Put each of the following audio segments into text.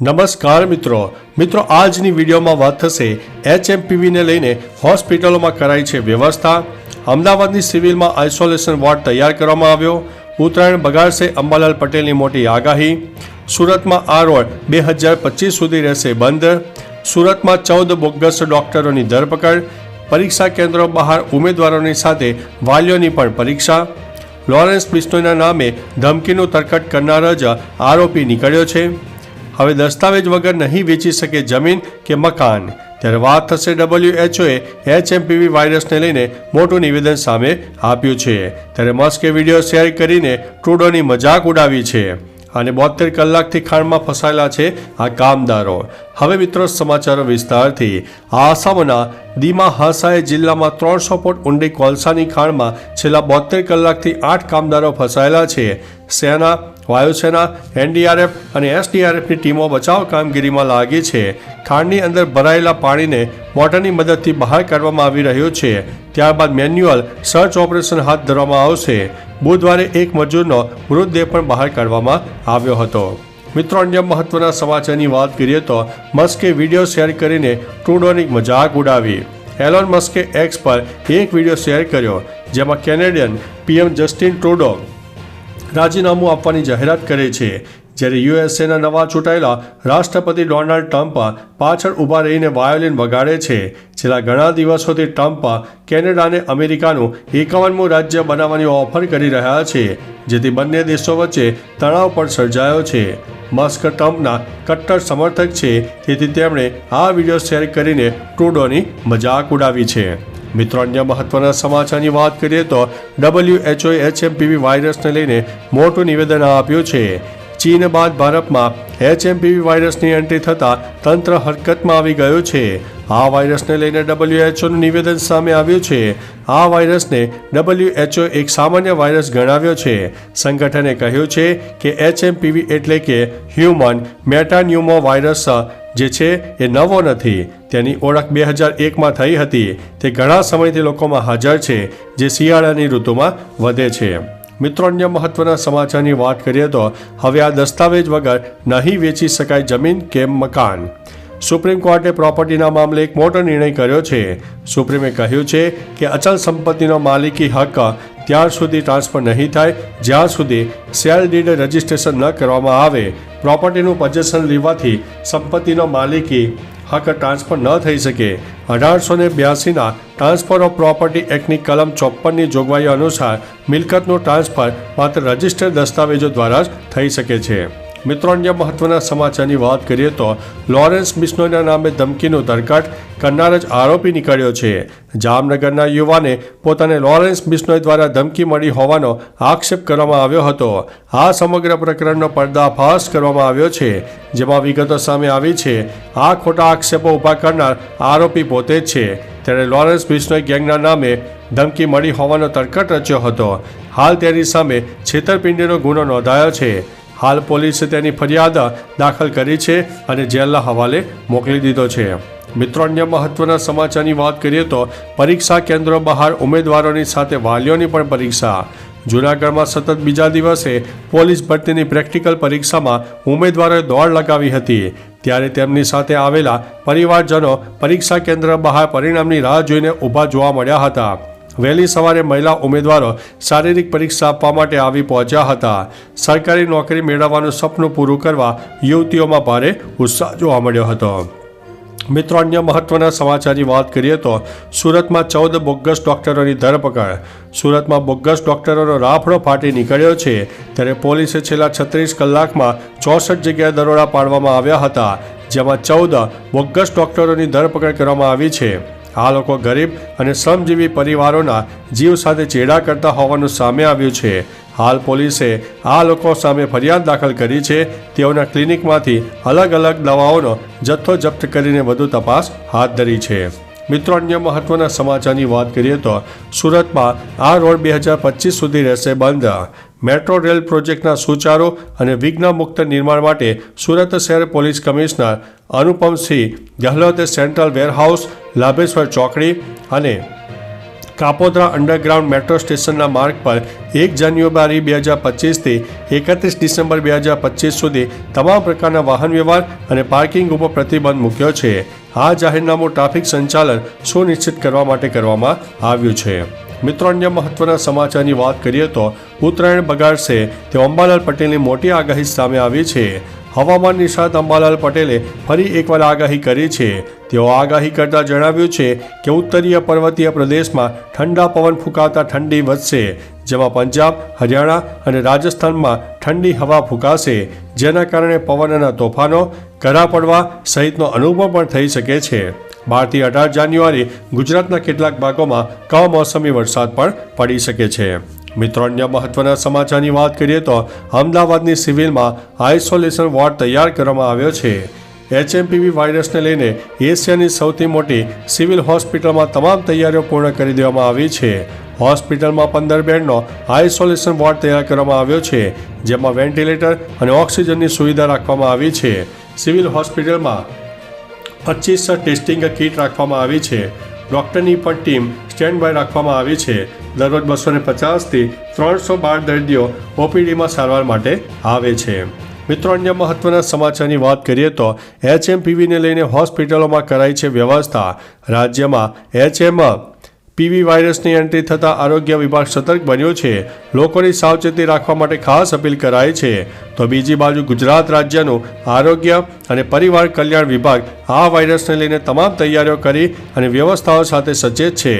નમસ્કાર મિત્રો. મિત્રો, આજની વિડીયોમાં વાત થશે એચએમપીવીને લઈને હોસ્પિટલોમાં કરાઈ છે વ્યવસ્થા. અમદાવાદની સિવિલમાં આઇસોલેશન વોર્ડ તૈયાર કરવામાં આવ્યો. ઉત્તરાયણ બગાડશે અંબાલાલ પટેલની મોટી આગાહી. સુરતમાં આ રોડ બે હજાર પચીસ સુધી રહેશે બંધ. સુરતમાં ચૌદ બોગસ ડોક્ટરોની ધરપકડ. પરીક્ષા કેન્દ્રો બહાર ઉમેદવારોની સાથે વાલીઓની પણ પરીક્ષા. લોરેન્સ બિસ્નોઈના નામે ધમકીનું તરકટ કરનાર જ આરોપી નીકળ્યો છે. હવે દસ્તાવેજ વગર નહીં વેચી શકે જમીન કે મકાન. ત્યારે વાત થશે ડબલ્યુએચઓએ એચએમપીવી વાયરસને લઈને મોટું નિવેદન સામે આપ્યું છે. ત્યારે મસ્કે વીડિયો શેર કરીને ટ્રુડોની મજાક ઉડાવી છે અને બોતેર કલાકથી ખાણમાં ફસાયેલા છે આ કામદારો. હવે મિત્રો સમાચારો વિસ્તારથી. આસામના દીમા હાસાએ જિલ્લામાં ત્રણસો ફૂટ ઊંડી કોલસાની ખાણમાં છેલ્લા બોતેર કલાકથી આઠ કામદારો ફસાયેલા છે. સેના વાયુસેના એનડીઆરએફ અને એસડીઆરએફની ટીમો બચાવ કામગીરીમાં લાગી છે. ખાણની અંદર ભરાયેલા પાણીને મોટરની મદદથી બહાર કાઢવામાં આવી રહ્યું છે. ત્યારબાદ મેન્યુઅલ સર્ચ ઓપરેશન હાથ ધરવામાં આવશે. બુધવારે એક મજૂરનો મૃતદેહ પણ બહાર કાઢવામાં આવ્યો હતો. મિત્રો, અન્ય મહત્વના સમાચારની વાત કરીએ તો મસ્કે વીડિયો શેર કરીને ટ્રુડોની મજાક ઉડાવી. એલોન મસ્કે એક્સ પર એક વીડિયો શેર કર્યો, જેમાં કેનેડિયન પીએમ જસ્ટિન ટ્રુડો રાજીનામું આપવાની જાહેરાત કરે છે. જ્યારે યુએસએના નવા ચૂંટાયેલા રાષ્ટ્રપતિ ડોનાલ્ડ ટ્રમ્પ પાછળ ઊભા રહીને વાયોલિન વગાડે છે. છેલ્લા ઘણા દિવસોથી ટ્રમ્પ કેનેડાને અમેરિકાનું એકાવનમું રાજ્ય બનાવવાની ઓફર કરી રહ્યા છે, જેથી બંને દેશો વચ્ચે તણાવ પણ સર્જાયો છે. મસ્ક ટ્રમ્પના કટ્ટર સમર્થક છે, તેથી તેમણે આ વીડિયો શેર કરીને ટ્રુડોની મજાક ઉડાવી છે. મિત્રો, અન્ય મહત્વના સમાચારની વાત કરીએ તો ડબલ્યુએચઓએ એચએમપીવી વાયરસને લઈને મોટું નિવેદન આપ્યું છે. ચીન બાદ ભારતમાં એચએમપીવી વાયરસની એન્ટ્રી થતાં તંત્ર હરકતમાં આવી ગયું છે. આ વાયરસને લઈને ડબલ્યુએચઓનું નિવેદન સામે આવ્યું છે. આ વાયરસને ડબલ્યુએચઓ એક સામાન્ય વાયરસ ગણાવ્યો છે. સંગઠને કહ્યું છે કે એચએમપીવી એટલે કે હ્યુમન મેટાન્યુમો વાયરસ જે છે એ નવો નથી. તેની ઓળખ બે હજાર એકમાં થઈ હતી. તે ઘણા સમયથી લોકોમાં હાજર છે, જે શિયાળાની ઋતુમાં વધે છે. મિત્રો, અન્ય મહત્વના સમાચારની વાત કરીએ તો, હવે આ દસ્તાવેજ વગર નહીં વેચી શકાય જમીન કે મકાન. સુપ્રીમ કોર્ટે પ્રોપર્ટીના મામલે એક મોટો નિર્ણય કર્યો છે. સુપ્રીમે કહ્યું છે કે અચલ સંપત્તિનો માલિકી હક ત્યાર સુધી ટ્રાન્સફર નહીં થાય, જ્યાં સુધી સેલ ડીડ રજિસ્ટ્રેશન ન કરવામાં આવે. પ્રોપર્ટીનું પજેશન લેવાથી સંપત્તિનો માલિકી હક ટ્રાન્સફર ન થઈ શકે. અઢારસો ને બ્યાસીના ટ્રાન્સફર ઓફ પ્રોપર્ટી એક્ટની કલમ ચોપ્પનની જોગવાઈઓ અનુસાર મિલકતનું ટ્રાન્સફર માત્ર રજિસ્ટર્ડ દસ્તાવેજો દ્વારા જ થઈ શકે છે. મિત્રો અન્ય મહત્વના સમાચારની વાત કરીએ તો લોરેન્સ બિશ્નોઈના નામે ધમકીનું ધરકાટ કરનાર જ આરોપી નીકળ્યો છે. જામનગરના યુવાને પોતાને લોરેન્સ બિશ્નોઈ દ્વારા ધમકી મળી હોવાનો આક્ષેપ કરવામાં આવ્યો હતો. આ સમગ્ર પ્રકરણનો પર્દાફાશ કરવામાં આવ્યો છે, જેમાં વિગતો સામે આવી છે. આ ખોટા આક્ષેપો ઊભા કરનાર આરોપી પોતે જ છે. ત્યારે લોરેન્સ બિશ્નોઈ ગેંગના નામે ધમકી મળી હોવાનો તરકટ રચ્યો હતો. હાલ તેની સામે છેતરપિંડીનો ગુનો નોંધાયો છે. હાલ પોલીસે તેની ફરિયાદ દાખલ કરી છે અને જેલના હવાલે મોકલી દીધો છે. મિત્રો, અન્ય મહત્વના સમાચારની વાત કરીએ તો પરીક્ષા કેન્દ્રો બહાર ઉમેદવારોની સાથે વાલીઓની પણ પરીક્ષા. જૂનાગઢમાં સતત બીજા દિવસે પોલીસ ભરતીની પ્રેક્ટિકલ પરીક્ષામાં ઉમેદવારોએ દોડ લગાવી હતી. ત્યારે તેમની સાથે આવેલા પરિવારજનો પરીક્ષા કેન્દ્ર બહાર પરિણામની રાહ જોઈને ઊભા જોવા મળ્યા હતા. વહેલી સવારે મહિલા ઉમેદવારો શારીરિક પરીક્ષા આપવા માટે આવી પહોંચ્યા હતા. સરકારી નોકરી મેળવવાનું સપનું પૂરું કરવા યુવતીઓમાં ભારે ઉત્સાહ જોવા મળ્યો હતો. મિત્રો, અન્ય મહત્વના સમાચારની વાત કરીએ તો સુરતમાં ચૌદ બોગસ ડોક્ટરોની ધરપકડ. સુરતમાં બોગસ ડોક્ટરોનો રાફડો ફાટી નીકળ્યો છે. ત્યારે પોલીસે છેલ્લા છત્રીસ કલાકમાં ચોસઠ જગ્યાએ દરોડા પાડવામાં આવ્યા હતા, જેમાં ચૌદ બોગસ ડોક્ટરોની ધરપકડ કરવામાં આવી છે. આ લોકો ગરીબ અને શ્રમજીવી પરિવારોના જીવ સાથે ચેડા કરતા હોવાનું સામે આવ્યું છે. હાલ પોલીસે આ લોકો સામે ફરિયાદ દાખલ કરી છે. તેઓના ક્લિનિકમાંથી અલગ અલગ દવાઓનો જથ્થો જપ્ત કરીને વધુ તપાસ હાથ ધરી છે. મિત્રો, અન્ય મહત્વના સમાચારની વાત કરીએ તો સુરતમાં આ રોડ બે હજાર પચીસ સુધી રહેશે બંધ. મેટ્રો રેલ પ્રોજેક્ટના સુચારુ અને વિઘ્ન મુક્ત નિર્માણ માટે સુરત શહેર પોલીસ કમિશનર અનુપમસિંહ ગેહલોતે સેન્ટ્રલ વેરહાઉસ, લાભેશ્વર ચોકડી અને કાપોદ્રા અંડરગ્રાઉન્ડ મેટ્રો સ્ટેશનના માર્ગ પર એક જાન્યુઆરી બે હજાર પચીસથી એકત્રીસ ડિસેમ્બર બે હજાર પચીસ સુધી તમામ પ્રકારના વાહન વ્યવહાર અને પાર્કિંગ ઉપર પ્રતિબંધ મૂક્યો છે. આ જાહેરનામું ટ્રાફિક સંચાલન સુનિશ્ચિત કરવા માટે કરવામાં આવ્યું છે. મિત્રો, અન્ય મહત્વના સમાચારની વાત કરીએ તો ઉત્તરાયણ બગાડશે. તે અંબાલાલ પટેલની મોટી આગાહી સામે આવી છે. હવામાન નિષ્ણાત અંબાલાલ પટેલે ફરી એકવાર આગાહી કરી છે. તેઓ આગાહી કરતા જણાવ્યું છે કે, ઉત્તરીય પર્વતીય પ્રદેશમાં ઠંડા પવન ફૂંકાતા ઠંડી વધશે, જેમાં પંજાબ, હરિયાણા અને રાજસ્થાનમાં ઠંડી હવા ફૂંકાશે, જેના કારણે પવનના તોફાનો કરા પડવા સહિતનો અનુભવ પણ થઈ શકે છે. બારથી અઢાર જાન્યુઆરી ગુજરાતના કેટલાક ભાગોમાં કમોસમી વરસાદ પણ પડી શકે છે. મિત્રો, અન્ય મહત્વના સમાચારની વાત કરીએ તો અમદાવાદની સિવિલમાં આઇસોલેશન વોર્ડ તૈયાર કરવામાં આવ્યો છે. એચએમપીવી વાયરસને લઈને એશિયાની સૌથી મોટી સિવિલ હોસ્પિટલમાં તમામ તૈયારીઓ પૂર્ણ કરી દેવામાં આવી છે. હોસ્પિટલમાં પંદર બેડનો આઇસોલેશન વોર્ડ તૈયાર કરવામાં આવ્યો છે, જેમાં વેન્ટિલેટર અને ઓક્સિજનની સુવિધા રાખવામાં આવી છે. સિવિલ હોસ્પિટલમાં પચીસ ટેસ્ટિંગ કીટ રાખવામાં આવી છે. ડૉક્ટરની પણ ટીમ સ્ટેન્ડ બાય રાખવામાં આવી છે. દરરોજ બસો ને પચાસથી ત્રણસો બાર દર્દીઓ ઓપીડીમાં સારવાર માટે આવે છે. મિત્રો, અન્ય મહત્વના સમાચારની વાત કરીએ તો એચએમપીવીને લઈને હોસ્પિટલોમાં કરાઈ છે વ્યવસ્થા. રાજ્યમાં એચએમ પીવી વાયરસની એન્ટ્રી થતાં આરોગ્ય વિભાગ સતર્ક બન્યો છે. લોકોની સાવચેતી રાખવા માટે ખાસ અપીલ કરાઈ છે. તો બીજી બાજુ ગુજરાત રાજ્યનું આરોગ્ય અને પરિવાર કલ્યાણ વિભાગ આ વાયરસને લઈને તમામ તૈયારીઓ કરી અને વ્યવસ્થાઓ સાથે સચેત છે.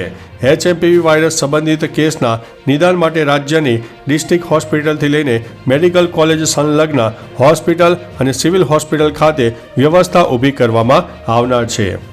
એચએમપીવી વાયરસ સંબંધિત કેસના નિદાન માટે રાજ્યની ડિસ્ટ્રિક્ટ હોસ્પિટલથી લઈને મેડિકલ કોલેજ સંલગ્ન હોસ્પિટલ અને સિવિલ હોસ્પિટલ ખાતે વ્યવસ્થા ઊભી કરવામાં આવનાર છે.